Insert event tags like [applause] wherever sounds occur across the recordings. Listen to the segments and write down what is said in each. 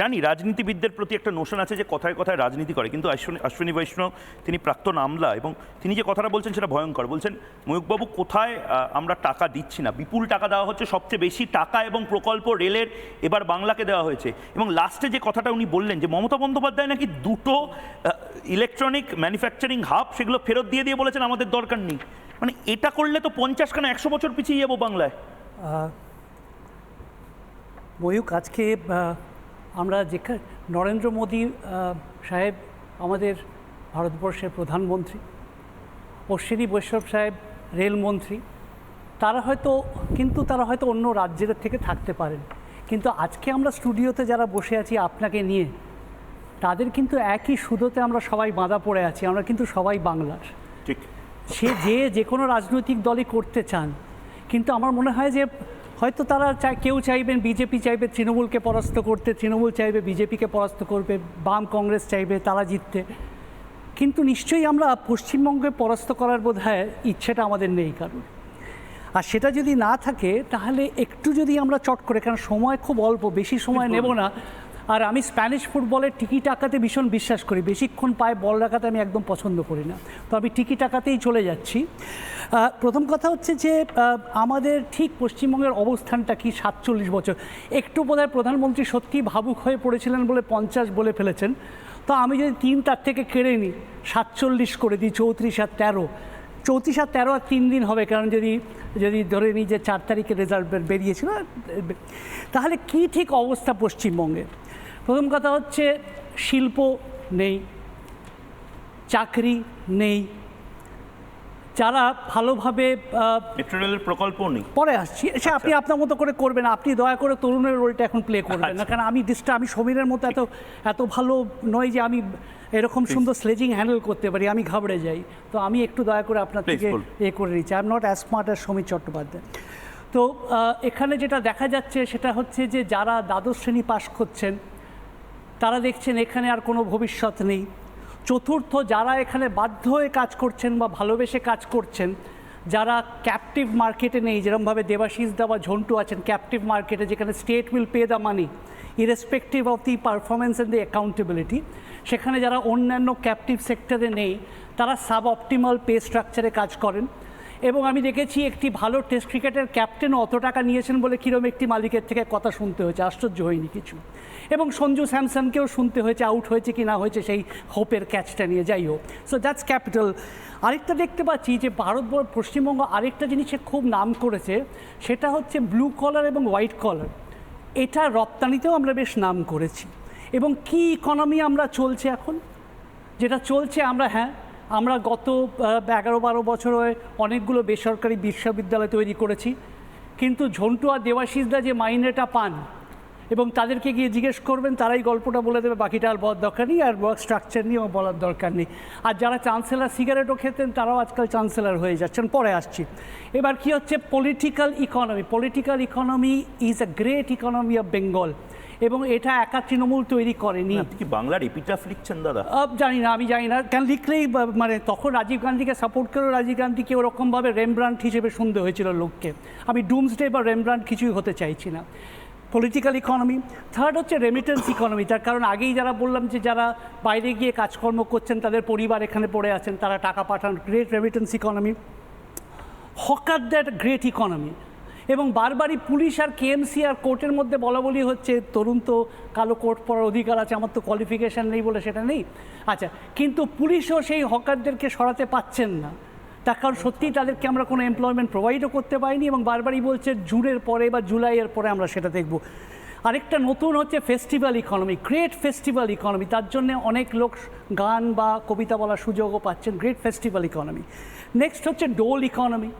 জানি, রাজনীতিবিদদের প্রতি একটা নোশন আছে যে কথায় কথায় রাজনীতি করে, কিন্তু অশ্বিনী বৈষ্ণব তিনি প্রাক্তন আমলা এবং তিনি যে কথাটা বলছেন সেটা ভয়ঙ্কর। বলছেন ময়ূকবাবু কোথায় আমরা টাকা দিচ্ছি না? বিপুল টাকা দেওয়া হচ্ছে, সবচেয়ে বেশি টাকা এবং প্রকল্প রেলের এবার বাংলাকে দেওয়া হয়েছে। এবং লাস্টে যে কথাটা উনি বললেন যে, মমতা বন্দ্যোপাধ্যায় নাকি দুটো ইলেকট্রনিক ম্যানুফ্যাকচারিং হাব সেগুলো ফেরত দিয়ে দিয়ে বলেছেন, আমাদের দরকার নেই। মানে এটা করলে তো পঞ্চাশ খানা একশো বছর পিছিয়ে যাব বাংলায়। ময়ূক আজকে আমরা যেখানে নরেন্দ্র মোদী সাহেব আমাদের ভারতবর্ষের প্রধানমন্ত্রী অশ্বিনী বৈষ্ণব সাহেব রেলমন্ত্রী তারা হয়তো কিন্তু তারা হয়তো অন্য রাজ্যের থেকে থাকতে পারেন। কিন্তু আজকে আমরা স্টুডিওতে যারা বসে আছি আপনাকে নিয়ে তাদের কিন্তু একই সুদোতে আমরা সবাই বাঁধা পড়ে আছি আমরা কিন্তু সবাই বাংলার। ঠিক। সে যে যে কোনো রাজনৈতিক দলই করতে চান কিন্তু আমার মনে হয় যে হয়তো তারা চাই কেউ চাইবেন বিজেপি চাইবে তৃণমূলকে পরাস্ত করতে তৃণমূল চাইবে বিজেপিকে পরাস্ত করবে বাম কংগ্রেস চাইবে তারা জিততে। কিন্তু নিশ্চয়ই আমরা পশ্চিমবঙ্গে পরাস্ত করার বোধ হয় ইচ্ছেটা আমাদের নেই কারণ আর সেটা যদি না থাকে তাহলে একটু যদি আমরা চট করে কারণ সময় খুব অল্প বেশি সময় নেব না আর আমি স্প্যানিশ ফুটবলের টিকি টাকাতে ভীষণ বিশ্বাস করি। বেশিক্ষণ পায়ে বল রাখাতে আমি একদম পছন্দ করি না। তো আমি টিকি টাকাতেই চলে যাচ্ছি। প্রথম কথা হচ্ছে যে আমাদের ঠিক পশ্চিমবঙ্গের অবস্থানটা কি সাতচল্লিশ বছর? একটু বোধহয় প্রধানমন্ত্রী সত্যিই ভাবুক হয়ে পড়েছিলেন বলে পঞ্চাশ বলে ফেলেছেন। তো আমি যদি তিন তার থেকে কেড়ে নিই, সাতচল্লিশ করে দিই, চৌত্রিশ আর তেরো। চৌত্রিশ আর তেরো আর তিন দিন হবে, কারণ যদি যদি ধরে নিই যে চার তারিখে রেজাল্ট বেরিয়েছিল, তাহলে কি ঠিক অবস্থা পশ্চিমবঙ্গের? প্রথম কথা হচ্ছে শিল্প নেই চাকরি নেই। যারা ভালোভাবে আহ, প্রকল্প নেই। পরে আসছি। সে আপনি আপনার মতো করে করবেন আপনি দয়া করে তরুণের রোলটা এখন প্লে করবেন। না আচ্ছা। কারণ আমি ডিস্টা আমি সমীরের মতো এত এত ভালো নয় যে আমি এরকম সুন্দর স্লেজিং হ্যান্ডেল করতে পারি আমি ঘাবড়ে যাই। তো আমি একটু দয়া করে আপনার থেকে এ করে নিচ্ছি। I am not as smart as Samir Chattopadhyay. তো এখানে যেটা দেখা যাচ্ছে সেটা হচ্ছে যে যারা দ্বাদশ শ্রেণি পাশ করছেন তারা দেখছেন এখানে আর কোনো ভবিষ্যৎ নেই। চতুর্থ, যারা এখানে বাধ্য হয়ে কাজ করছেন বা ভালোবেসে কাজ করছেন, যারা ক্যাপটিভ মার্কেটে নেই যেরকমভাবে দেবাশিস দা বা ঝন্টু আছেন ক্যাপটিভ মার্কেটে যেখানে state will pay the money irrespective of the performance and the accountability সেখানে যারা অন্যান্য ক্যাপটিভ সেক্টরে নেই, তারা সাব অপটিমাল পে স্ট্রাকচারে কাজ করেন। এবং আমি দেখেছি একটি ভালো টেস্ট ক্রিকেটের ক্যাপ্টেন অত টাকা নিয়েছেন বলে কীরকম একটি মালিকের থেকে কথা শুনতে হয়েছে, আশ্চর্য হয়নি কিছু। এবং সঞ্জু স্যামসনকেও শুনতে হয়েছে আউট হয়েছে কি না হয়েছে সেই হোপের ক্যাচটা নিয়ে, যাই হোক। সো দ্যাটস ক্যাপিটাল আরেকটা দেখতে পাচ্ছি যে ভারতবর্ষ, পশ্চিমবঙ্গ আরেকটা জিনিসে খুব নাম করেছে, সেটা হচ্ছে ব্লু কলার এবং হোয়াইট কলার এটা রপ্তানিতেও আমরা বেশ নাম করেছি। এবং কি ইকোনমি আমরা চলছে এখন? যেটা চলছে আমরা হ্যাঁ আমরা গত এগারো বারো বছরে অনেকগুলো বেসরকারি বিশ্ববিদ্যালয় তৈরি করেছি। কিন্তু ঝন্টু আর দেবাশিসদা যে মাইনেটা পান এবং তাদেরকে গিয়ে জিজ্ঞেস করবেন, তারাই গল্পটা বলে দেবে, বাকিটা আর বলার দরকার নেই আর ওয়ার্ক স্ট্রাকচার নিয়েও বলার দরকার নেই। আর যারা চান্সেলার সিগারেটও খেতেন, তারাও আজকাল চান্সেলার হয়ে যাচ্ছেন। পরে আসছি। এবার কি হচ্ছে? Political economy political economy is a great economy of Bengal এবং এটা একা তৃণমূল তৈরি করেনি। কি বাংলার এপিটাফ লিখছেন দাদা? জানি না আমি জানি না। কেন লিখলেই মানে তখন রাজীব গান্ধীকে সাপোর্ট করেও রাজীব গান্ধীকে ওরকমভাবে রেমব্রান্ড হিসেবে শুনতে হয়েছিল লোককে। আমি ডুমসডে বা রেমব্রান্ড কিছুই হতে চাইছি না। পলিটিক্যাল ইকোনমি থার্ড হচ্ছে রেমিটেন্স ইকোনমি তার কারণ আগেই যারা বললাম যে যারা বাইরে গিয়ে কাজকর্ম করছেন তাদের পরিবার এখানে পড়ে আছেন তারা টাকা পাঠান গ্রেট রেমিটেন্স ইকোনমি হকারদের গ্রেট ইকোনমি এবং বারবারই পুলিশ আর কেএমসি আর কোর্টের মধ্যে বলা বলি হচ্ছে, তরুণ তো কালো কোর্ট পড়ার অধিকার আছে, আমার তো কোয়ালিফিকেশান নেই বলে সেটা নেই। আচ্ছা কিন্তু পুলিশও সেই হকারদেরকে সরাতে পাচ্ছেন না। তার কারণ সত্যিই তাদেরকে আমরা কোনো এমপ্লয়মেন্ট প্রোভাইডও করতে পারিনি এবং বারবারই বলছে, জুনের পরে বা জুলাইয়ের পরে আমরা সেটা দেখব। আরেকটা নতুন হচ্ছে festival economy great festival economy তার জন্য অনেক লোক গান বা কবিতা বলার সুযোগও পাচ্ছেন গ্রেট ফেস্টিভ্যাল ইকোনমি নেক্সট হচ্ছে ডোল ইকোনমি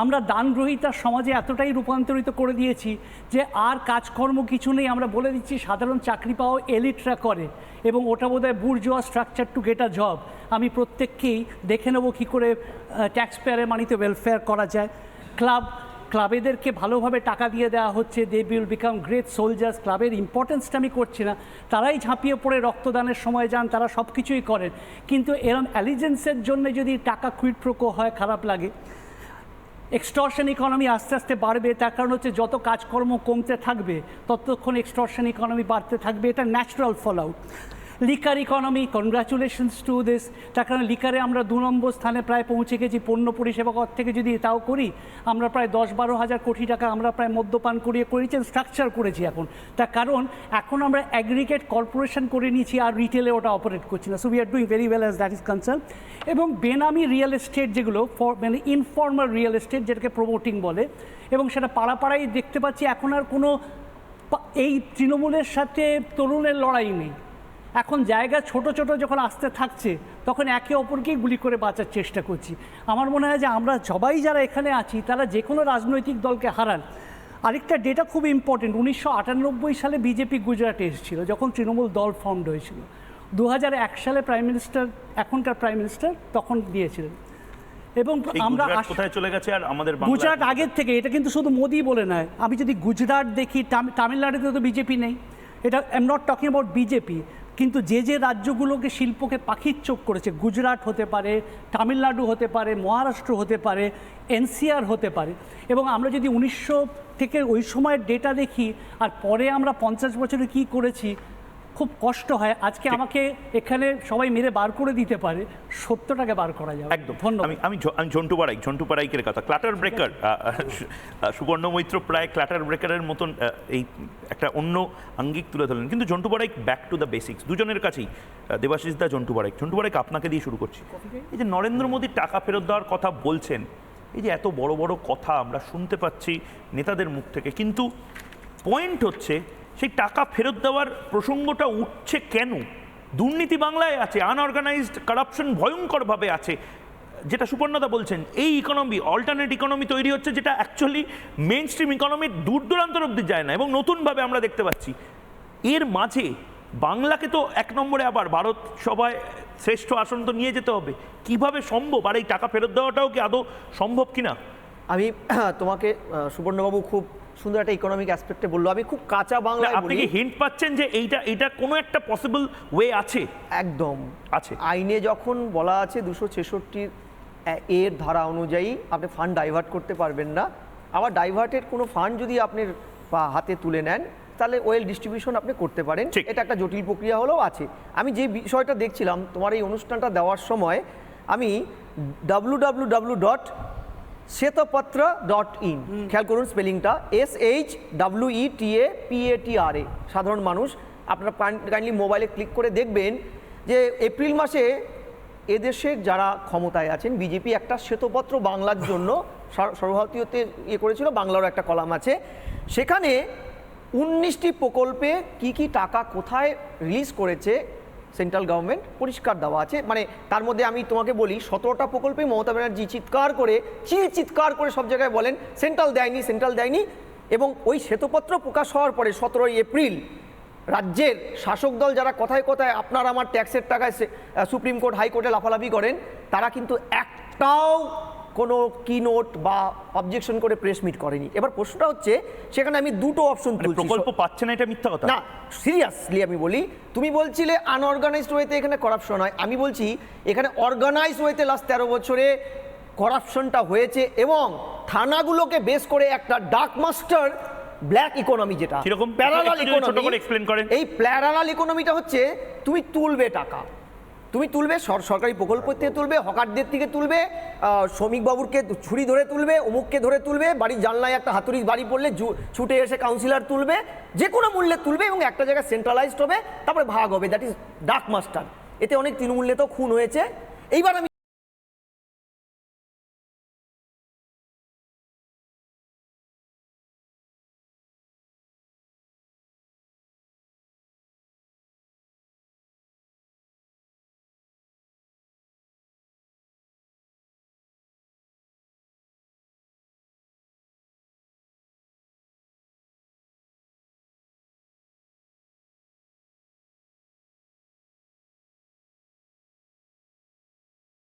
আমরা দানগ্রহিতার সমাজে এতটাই রূপান্তরিত করে দিয়েছি যে আর কাজকর্ম কিছু নেই, আমরা বলে দিচ্ছি সাধারণ চাকরি পাওয়া এলিটরা করে এবং ওটা বোধ হয় bourgeois structure to get a job আমি প্রত্যেককেই দেখে নেব কী করে ট্যাক্স পেয়ারের মানিতে ওয়েলফেয়ার করা যায়। ক্লাব, ক্লাবেদেরকে ভালোভাবে টাকা দিয়ে দেওয়া হচ্ছে they will become great soldiers ক্লাবের ইম্পর্টেন্সটা আমি করছি না। তারাই ঝাঁপিয়ে পড়ে রক্তদানের সময় যান, তারা সব কিছুই করেন। কিন্তু এরম অ্যালিজেন্সের জন্য যদি টাকা কুইট প্রোকো হয়, খারাপ লাগে। এক্সটর্শন ইকোনমি আস্তে আস্তে বাড়বে, তার কারণ হচ্ছে যত কাজকর্ম কমতে থাকবে, ততক্ষণ এক্সটর্শন ইকোনমি বাড়তে থাকবে, এটা natural fallout liquor economy congratulations to this তার কারণে লিকারে আমরা দু নম্বর স্থানে প্রায় পৌঁছে গেছি, পণ্য পরিষেবা কর থেকে যদি তাও করি, আমরা প্রায় দশ বারো হাজার কোটি টাকা আমরা প্রায় মদ্যপান করিয়ে করেছি স্ট্রাকচার করেছি এখন। তার কারণ, এখন আমরা অ্যাগ্রিগেট কর্পোরেশন করে নিয়েছি আর রিটেলে ওটা অপারেট করছি না। So we are doing very well as that is concern এবং বেনামি রিয়েল এস্টেট যেগুলো মানে ইনফর্মাল রিয়েল এস্টেট যেটাকে প্রমোটিং বলে, এবং সেটা পাড়া পাড়ায় দেখতে পাচ্ছি, এখন আর কোনো এই তৃণমূলের সাথে তরুণের লড়াই নেই। এখন জায়গা ছোট ছোট যখন আসতে থাকছে তখন একে অপরকেই গুলি করে বাঁচার চেষ্টা করছি। আমার মনে হয় যে আমরা সবাই যারা এখানে আছি তারা যে কোনো রাজনৈতিক দলকে হারান। আরেকটা ডেটা খুব ইম্পর্টেন্ট উনিশশো আটানব্বই সালে বিজেপি গুজরাটে এসেছিল যখন তৃণমূল দল ফর্মড হয়েছিল। দু এক সালে প্রাইম মিনিস্টার এখনকার প্রাইম মিনিস্টার তখন দিয়েছিলেন এবং আমরা কোথায় চলে গেছে আর আমাদের গুজরাট আগের থেকে এটা কিন্তু শুধু মোদি বলে নয় আমি যদি গুজরাট দেখি তামি- তামিলনাড়ুতে তো বিজেপি নেই। এটা I am not talking about BJP কিন্তু যে যে রাজ্যগুলোকে শিল্পকে পাখির চোখ করেছে, গুজরাট হতে পারে, তামিলনাড়ু হতে পারে, মহারাষ্ট্র হতে পারে, এনসিআর হতে পারে, এবং আমরা যদি উনিশশো থেকে ওই সময়ের ডেটা দেখি, আর পরে আমরা পঞ্চাশ বছরে কি করেছি খুব কষ্ট হয়। আজকে আমাকে এখানে সবাই মেরে বার করে দিতে পারে সত্যটাকে বার করা যাবে। একদম। ধন্যবাদ। আমি আমি আমি ঝন্টু বারাইক ঝন্টু বারাইকের কথা। ক্লাটার ব্রেকার সুবর্ণ মৈত্র প্রায় ক্লাটার ব্রেকারের মতন এই একটা অন্য আঙ্গিক তুলে ধরলেন। কিন্তু Jhantu Baraik back to the basics দুজনের কাছেই দেবাশিস দা ঝন্টু বারাইক ঝন্টু বারাইক আপনাকে দিয়ে শুরু করছি। এই যে নরেন্দ্র মোদী টাকা ফেরত দেওয়ার কথা বলছেন এই যে এত বড় বড় কথা আমরা শুনতে পাচ্ছি নেতাদের মুখ থেকে। কিন্তু পয়েন্ট হচ্ছে সেই টাকা ফেরত দেওয়ার প্রসঙ্গটা উঠছে কেন? দুর্নীতি বাংলায় আছে আনঅর্গানাইজড কারাপশন ভয়ঙ্করভাবে আছে। যেটা সুপর্ণদা বলছেন, এই ইকোনমি অল্টারনেট ইকোনমি তৈরি হচ্ছে যেটা অ্যাকচুয়ালি মেন স্ট্রিম ইকোনমির দূর দূরান্তর অব্দি যায় না এবং নতুনভাবে আমরা দেখতে পাচ্ছি। এর মাঝে বাংলাকে তো এক নম্বরে আবার ভারত সভায় শ্রেষ্ঠ আসন তো নিয়ে যেতে হবে। কীভাবে সম্ভব? আর এই টাকা ফেরত দেওয়াটাও কি আদৌ সম্ভব কিনা? আমি তোমাকে সুবর্ণবাবু খুব সুন্দর একটা ইকোনমিক অ্যাসপেক্টে বলল। আমি খুব কাঁচা না, বাংলায় আপনি কি হিন্ট পাচ্ছেন যে এইটা এটা কোনো একটা পসিবল ওয়ে আছে? একদম। আছে। আইনে যখন বলা আছে দুশো ছেষট্টির এর ধারা অনুযায়ী আপনি ফান্ড ডাইভার্ট করতে পারবেন না। আবার ডাইভার্টেড কোনো ফান্ড যদি আপনি হাতে তুলে নেন তাহলে ওয়েল ডিস্ট্রিবিউশন আপনি করতে পারেন। এটা একটা জটিল প্রক্রিয়া হলেও আছে। আমি যে বিষয়টা দেখছিলাম তোমার এই অনুষ্ঠানটা দেওয়ার সময় আমি W W W dot Shwetpatra dot in খেয়াল করুন স্পেলিংটা। S H W E T A P A T R A সাধারণ মানুষ আপনারা কাইন্ডলি মোবাইলে ক্লিক করে দেখবেন যে এপ্রিল মাসে এদেশের যারা ক্ষমতায় আছেন বিজেপি একটা শ্বেতপত্র বাংলার জন্য [laughs] সর- সর্বভারতীয়তে ইয়ে করেছিল বাংলারও একটা কলাম আছে। সেখানে উনিশটি প্রকল্পে কি কি টাকা কোথায় রিলিজ করেছে সেন্ট্রাল গভর্নমেন্ট পরিষ্কার দেওয়া আছে। মানে তার মধ্যে আমি তোমাকে বলি, সতেরোটা প্রকল্পে মমতা ব্যানার্জি চিৎকার করে চিল চিৎকার করে সব জায়গায় বলেন, সেন্ট্রাল দেয়নি সেন্ট্রাল দেয়নি। এবং ওই শ্বেতপত্র প্রকাশ হওয়ার পরে সতেরোই এপ্রিল রাজ্যের শাসক দল যারা কথায় কথায় আপনার আমার ট্যাক্সের টাকায় সুপ্রিম কোর্ট, হাইকোর্টে লাফালাফি করেন, তারা কিন্তু একটাও কোনো কি নোট বা অবজেকশন করে প্রেস মিট করেনি। এবার প্রশ্নটা হচ্ছে সেখানে আমি দুটো অপশন মানে তুলছি। প্রকল্প পাচ্ছে না এটা মিথ্যা কথা? না সিরিয়াসলি আমি বলি তুমি বলছিলে আনঅর্গানাইজড ওয়েতে এখানে করাপশন হয়। আমি বলছি এখানে অর্গানাইজ ওয়েতে লাস্ট তেরো বছরে করাপশনটা হয়েছে এবং থানাগুলোকে বেস করে একটা ডার্ক মাস্টার ব্ল্যাক ইকোনমি যেটা? প্যারালাল করেন। এই প্যারালাল ইকোনমিটা হচ্ছে তুমি তুলবে টাকা। তুমি তুলবে সরকারি প্রকল্প থেকে তুলবে, হকারদের থেকে তুলবে শ্রমিকবাবুরকে ছুরি ধরে তুলবে, অমুককে ধরে তুলবে, বাড়ির জানলায় একটা হাতুড়ি বাড়ি পড়লে ছুটে এসে কাউন্সিলর তুলবে, যে কোনো মূল্যে তুলবে এবং একটা জায়গায় সেন্ট্রালাইজড হবে, তারপরে ভাগ হবে দ্যাট ইজ ডাক মাস্টার এতে অনেক তৃণমূল তো খুন হয়েছে। এইবার আমি